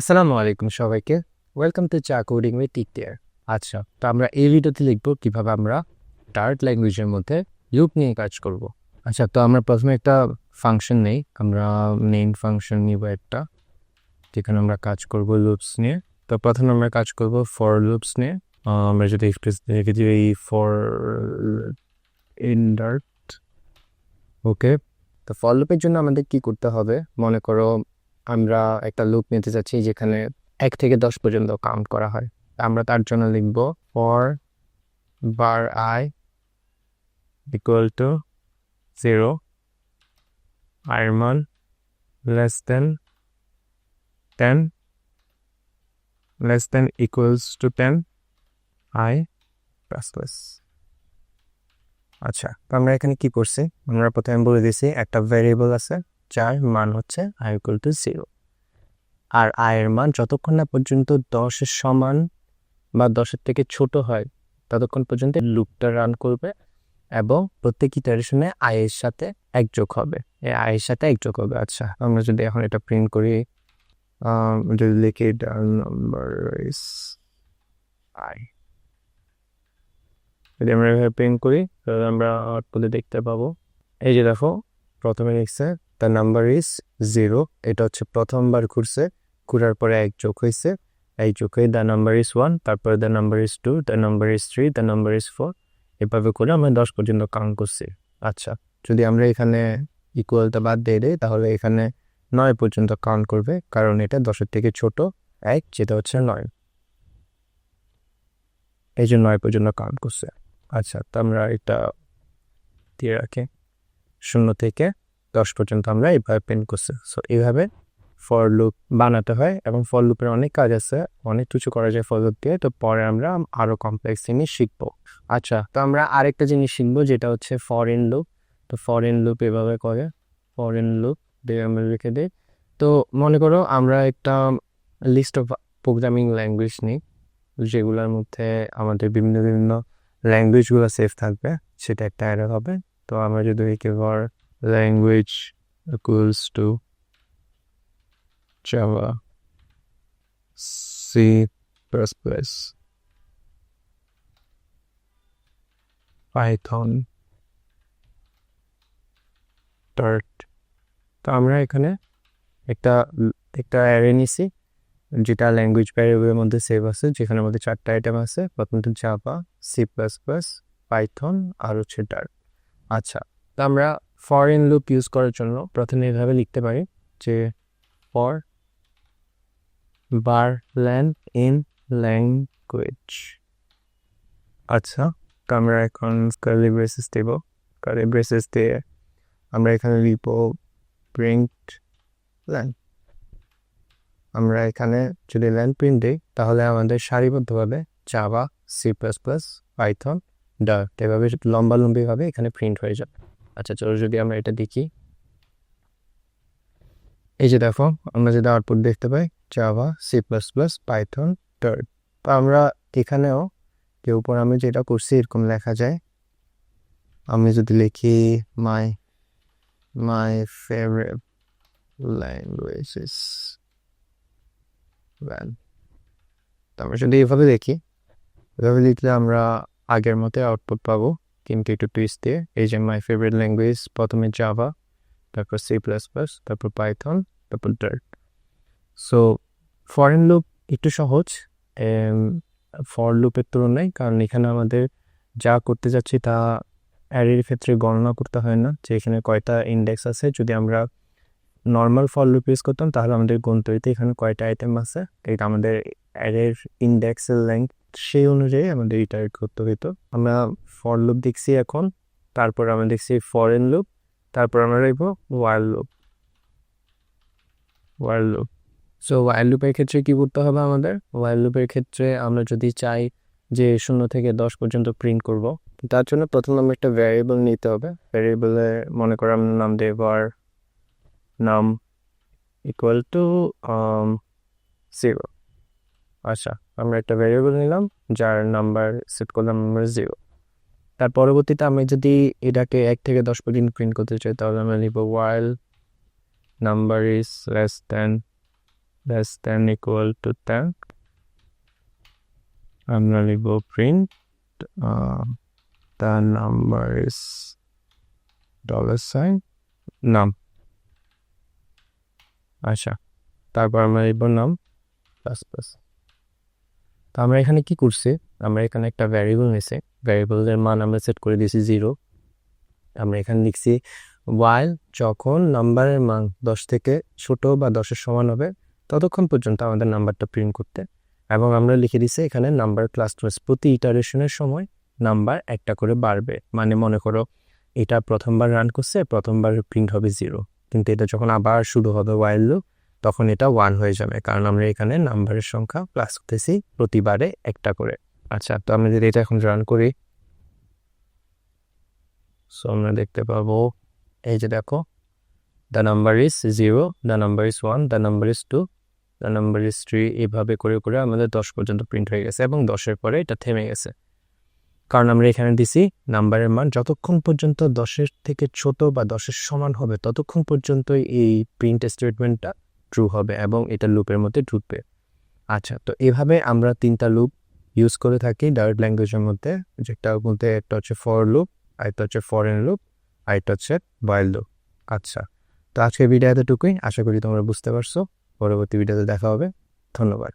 আসসালামু আলাইকুম সবাইকে। ওয়েলকাম টু চা কোডিং উইথ টিকটিয়ার আচ্ছা তো আমরা এই ভিডিওতে লিখব কীভাবে আমরা ডার্ট ল্যাঙ্গুয়েজের মধ্যে লুপ নিয়ে কাজ করব। আচ্ছা তো আমরা প্রথমে একটা ফাংশন নেই, আমরা মেইন ফাংশন নিব একটা, যেখানে আমরা কাজ করব লুপস নিয়ে। তো প্রথমে আমরা কাজ করব ফর লুপস নিয়ে। আমরা যদি এক্সপ্রেস দিই এই ফর ইন ডার্ট ওকে তো ফর লুপের জন্য আমাদের কি করতে হবে? মনে করো আমরা একটা লুপ নিতে চাচ্ছি যেখানে এক থেকে দশ পর্যন্ত কাউন্ট করা হয়। আমরা তার জন্য লিখব for var I equal to zero আয়ের less than ten less than equals to ten I plus plus আচ্ছা তো আমরা এখানে কি করছি? আমরা প্রথমে বলে দিয়েছি একটা ভেরিয়েবল আছে। যার মান হচ্ছে আই ইকুয়াল টু জিরো আর আয়ের মান যতক্ষণ না পর্যন্ত দশের সমান বা দশের থেকে ছোট হয়, ততক্ষণ পর্যন্ত লুপটা রান করবে এবং প্রত্যেক ইটারেশনে আয়ের সাথে এক যোগ হবে। এই আয়ের সাথে এক যোগ হবে। আচ্ছা আমরা যদি এখন এটা প্রিন্ট করি যদি লিখি নাম্বার ইস আই যদি আমরা এভাবে প্রিন্ট করি, তাহলে আমরা আউটপুটে দেখতে পাবো। এই যে দেখো, প্রথমে লিখছে দ্য নাম্বার ইজ জিরো এটা হচ্ছে প্রথমবার ঘুরছে। ঘুরার পরে এক যোগ হয়েছে। এই হয়ে দ্য নাম্বার ইজ ওয়ান তারপরে the number is two the number is three the number is four এভাবে করে আমরা দশ পর্যন্ত কাউন্ট করছি। আচ্ছা যদি আমরা এখানে ইকুয়ালটা বাদ দিয়ে দিই, তাহলে এখানে নয় পর্যন্ত কাউন্ট করবে, কারণ এটা দশের থেকে ছোট এক, যেটা হচ্ছে নয়। এই যে নয় পর্যন্ত কাউন্ট করছে। আচ্ছা তো আমরা এটা দিয়ে রাখি। শূন্য থেকে দশ পর্যন্ত আমরা এইভাবে পেন করছি। সো এইভাবে ফর লুপ বানাতে হয় এবং ফর লুপের অনেক কাজ আছে। অনেক কিছু করা যায় ফর লুপ দিয়ে। তো পরে আমরা আরও কমপ্লেক্স জিনিস শিখব। আচ্ছা তো আমরা আরেকটা জিনিস শিখব যেটা হচ্ছে ফরেন লুপ তো ফরেন লুপ এভাবে করে। ফরেন লুপ দিয়ে আমরা রেখে দিই। তো মনে করো আমরা একটা লিস্ট অফ প্রোগ্রামিং ল্যাঙ্গুয়েজ নিই, যেগুলোর মধ্যে আমাদের বিভিন্ন বিভিন্ন ল্যাঙ্গুয়েজগুলো সেফ থাকবে। সেটা একটা অ্যাড হবে। তো আমরা যদি একেবার two Java C plus plus Python Dart তো আমরা এখানে একটা একটা অ্যারে নিছি, যেটা ল্যাঙ্গুয়েজ ভ্যারিয়েবলের মধ্যে সেভ আছে, যেখানে মধ্যে চারটা আইটেম আছে প্রথমত Java C plus plus Python আর হচ্ছে ডার্ট আচ্ছা তো আমরা ফরেন লুপ ইউজ করার জন্য প্রথমে এভাবে লিখতে পারি যে for var lan in language আচ্ছা আমরা এখন কার্লি ব্রেসেস দেব। কার্লি ব্রেসেস দিয়ে আমরা এখানে লিখব প্রিন্ট ল্যান আমরা এখানে যদি ল্যান প্রিন্ট দিই, তাহলে আমাদের সারিবদ্ধভাবে Java C plus plus Python Dart এভাবে লম্বা লম্বিভাবে এখানে প্রিন্ট হয়ে যাবে। আচ্ছা চলো যদি আমরা এটা দেখি। এই যে দেখো, আমরা যদি আউটপুট দেখতে পাই Java C plus plus Python Dart তো আমরা এখানেও যে উপর আমি যেটা করছি, এরকম লেখা যায়। আমি যদি লিখি my my favourite languages well তো আমরা যদি এভাবে দেখি, এভাবে লিখলে আমরা আগের মতো আউটপুট পাবো। কিন্তু একটু টুইস্ট দিয়ে এই যে মাই ফেভারিট ল্যাঙ্গুয়েজ প্রথমে জাভা তারপর সি প্লাস প্লাস তারপর পাইথন তারপর Dart so for in loop একটু সহজ ফর লুপের তুলনায়, কারণ এখানে আমাদের যা করতে যাচ্ছি তা অ্যারের ক্ষেত্রে গণনা করতে হয় না, যে এখানে কয়টা ইন্ডেক্স আছে। যদি আমরা নর্মাল ফর লুপ ইউজ করতাম, তাহলে আমাদের গন্তরিতে এখানে কয়টা আইটেম আছে। এটা আমাদের অ্যারের ইন্ডেক্সের লেন্থ সেই অনুযায়ী আমাদের ইটারেট করতে হতো আমরা ফর লুপ দেখছি এখন, তারপর আমরা দেখছি ফরেন লুপ তারপর আমরা দেখব while loop while loop so while লুপের ক্ষেত্রে কি করতে হবে আমাদের? ওয়াইল লুপের ক্ষেত্রে আমরা যদি চাই যে শূন্য থেকে দশ পর্যন্ত প্রিন্ট করব, তার জন্য প্রথম আমরা একটা ভ্যারিয়েবল নিতে হবে। ভ্যারিয়েবলে মনে করো আমরা নাম দেব আর নাম ইকুয়াল টু জিরো আচ্ছা আমরা একটা ভ্যারিয়েবল নিলাম, যার নাম্বার সেট করলাম নাম্বার জিরো তার পরবর্তীতে আমি যদি এটাকে এক থেকে দশ পর্যন্ত প্রিন্ট করতে চাই, তাহলে আমরা লিখব while number is less than less than equal to 10 আমরা লিখব print the number is dollar sign নাম আচ্ছা তারপর আমরা লিখব নাম প্লাস প্লাস তো আমরা এখানে কি করছি? আমরা এখানে একটা ভ্যারিয়েবল নিছি ভ্যারিয়েবলের মান আমরা সেট করে দিয়েছি জিরো আমরা এখানে লিখছি ওয়াইল যখন নাম্বারের মান দশ থেকে ছোট বা দশের সমান হবে, ততক্ষণ পর্যন্ত আমাদের নাম্বারটা প্রিন্ট করতে। এবং আমরা লিখে দিছি এখানে নাম্বার ক্লাস টুয়েস প্রতি ইটারেশনের সময় নাম্বার একটা করে বাড়বে। মানে মনে করো, এটা প্রথমবার রান করছে, প্রথমবার প্রিন্ট হবে জিরো কিন্তু এটা যখন আবার শুরু হবে ওয়াইল লুপ তখন এটা ওয়ান হয়ে যাবে। কারণ আমরা এখানে নাম্বারের সংখ্যা প্লাস করতেছি প্রতিবারে একটা করে। আচ্ছা তো আমরা যদি এটা এখন রান করি সো আমরা দেখতে পাবো, এই যে দেখো the number is zero the number is one the number is two the number is three এইভাবে করে করে আমাদের দশ পর্যন্ত প্রিন্ট হয়ে গেছে এবং দশের পরে এটা থেমে গেছে। কারণ আমরা এখানে দিছি নাম্বারের মান যতক্ষণ পর্যন্ত দশের থেকে ছোট বা দশের সমান হবে, ততক্ষণ পর্যন্ত এই প্রিন্ট স্টেটমেন্টটা ট্রু হবে এবং এটা লুপের মধ্যে ঢুকবে। আচ্ছা তো এভাবে আমরা তিনটা লুপ ইউজ করে থাকি ডাইরেক্ট ল্যাঙ্গুয়েজের মধ্যে। যেটার মধ্যে একটা হচ্ছে ফর লুপ আরেকটা হচ্ছে ফরেন লুপ আরেকটা হচ্ছে বয়েল লুপ আচ্ছা তো আজকের ভিডিও এতটুকুই। আশা করি তোমরা বুঝতে পারছ। পরবর্তী ভিডিওতে দেখা হবে। ধন্যবাদ।